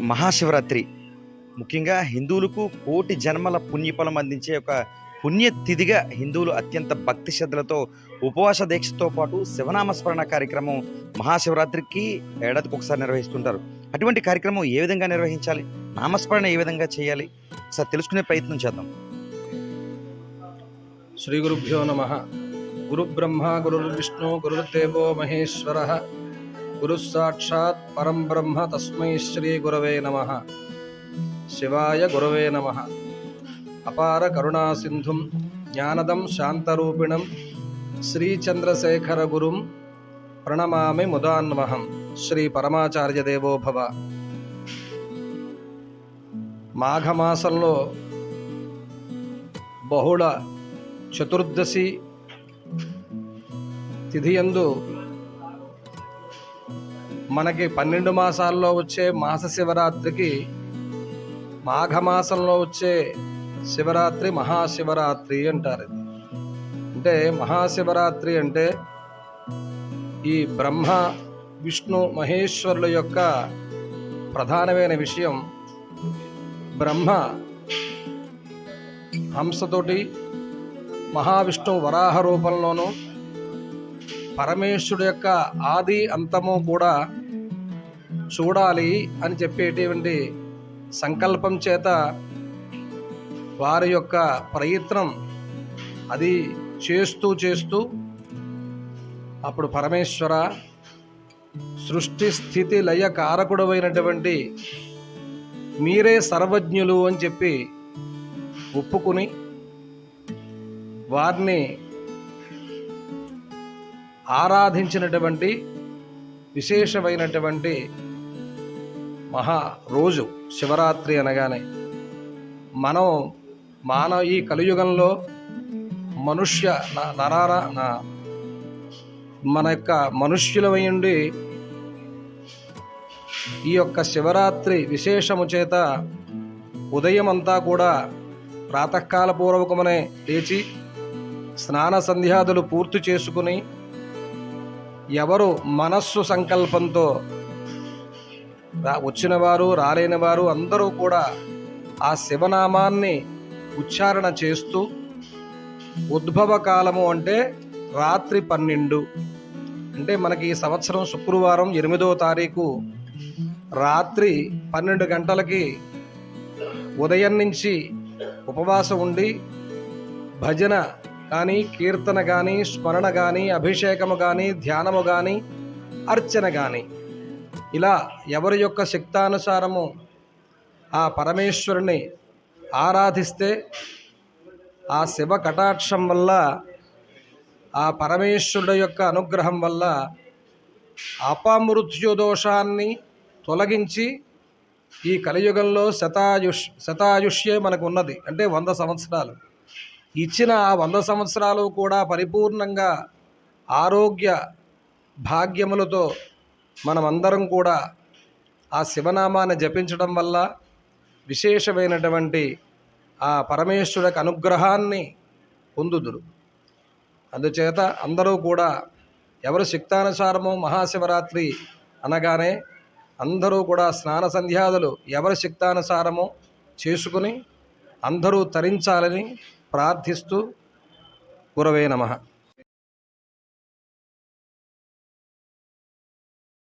మహాశివరాత్రి. ముఖ్యంగా హిందువులకు కోటి జన్మల పుణ్యఫలం అందించే ఒక పుణ్యతిథిగా హిందువులు అత్యంత భక్తి శ్రద్ధలతో ఉపవాస దీక్షతో పాటు శివనామస్మరణ కార్యక్రమం మహాశివరాత్రికి ఏడాదికి ఒకసారి నిర్వహిస్తుంటారు. అటువంటి కార్యక్రమం ఏ విధంగా నిర్వహించాలి? నామస్మరణ ఏ విధంగా చేయాలి? ఒకసారి తెలుసుకునే ప్రయత్నం చేద్దాం. శ్రీ గురుభ్యో నమ. గురుబ్రహ్మ గురుర్విష్ణు గురుర్దేవో మహేశ్వర. గురుసాక్షాత్ పరం బ్రహ్మ తస్మై శ్రీ గురవే నమ శివాయ గురవే నమ అపార కరుణాసింధుం జ్ఞానదం శాంతరూపిణం శ్రీచంద్రశేఖర గురుం ప్రణమామి ముదాన్వహం శ్రీ పరమాచార్య దేవో భవ మాఘమాసంలో బహుళ చతుర్దశి తిథియందు మనకి పన్నెండు మాసాల్లో వచ్చే మాస శివరాత్రికి మాఘమాసంలో వచ్చే శివరాత్రి మహాశివరాత్రి అంటారు ఇది. అంటే మహాశివరాత్రి అంటే ఈ బ్రహ్మ విష్ణు మహేశ్వరుల యొక్క ప్రధానమైన విషయం బ్రహ్మ హంసతోటి మహావిష్ణువు వరాహ రూపంలోనూ పరమేశ్వరుడు యొక్క ఆది అంతము కూడా చూడాలి అని చెప్పేటువంటి సంకల్పం చేత వారి యొక్క ప్రయత్నం అది చేస్తూ చేస్తూ అప్పుడు పరమేశ్వర సృష్టి స్థితి లయ కారకుడమైనటువంటి మీరే సర్వజ్ఞులు అని చెప్పి ఒప్పుకుని వారిని ఆరాధించినటువంటి విశేషమైనటువంటి మహా రోజు శివరాత్రి అనగానే. మనం మానవ ఈ కలియుగంలో మనుష్య న- నరార నా- మన యొక్క మనుష్యులమై ఈ యొక్క శివరాత్రి విశేషము చేత ఉదయం అంతా కూడా ప్రాతకాల పూర్వకమనే లేచి స్నాన సంధ్యాదులు పూర్తి చేసుకుని ఎవరు మనస్సు సంకల్పంతో రా వచ్చినవారు రాలేని వారు అందరూ కూడా ఆ శివనామాన్ని ఉచ్చారణ చేస్తూ ఉద్భవ కాలము అంటే రాత్రి పన్నెండు. అంటే మనకి ఈ సంవత్సరం శుక్రవారం ఎనిమిదో తారీఖు రాత్రి పన్నెండు గంటలకి ఉదయం నుంచి ఉపవాసం ఉండి భజన కానీ కీర్తన కానీ స్మరణ కానీ అభిషేకము కానీ ధ్యానము కానీ అర్చన కానీ ఇలా ఎవరి యొక్క శక్తానుసారము ఆ పరమేశ్వరుని ఆరాధిస్తే ఆ శివ కటాక్షం వల్ల ఆ పరమేశ్వరుడు యొక్క అనుగ్రహం వల్ల అపమృత్యు దోషాన్ని తొలగించి ఈ కలియుగంలో శతాయుష్ శతాయుష్యే మనకు ఉన్నది అంటే వంద సంవత్సరాలు. ఇచ్చిన ఆ వంద సంవత్సరాలు కూడా పరిపూర్ణంగా ఆరోగ్య భాగ్యములతో మనమందరం కూడా ఆ శివనామాన్ని జపించడం వల్ల విశేషమైనటువంటి ఆ పరమేశ్వరుడికి అనుగ్రహాన్ని పొందుదురు. అందుచేత అందరూ కూడా ఎవరు శక్తానుసారము మహాశివరాత్రి అనగానే అందరూ కూడా స్నాన సంధ్యాదులు ఎవరి శక్తానుసారము చేసుకుని అందరూ తరించాలని ప్రార్థిస్తూ గురవే నమః.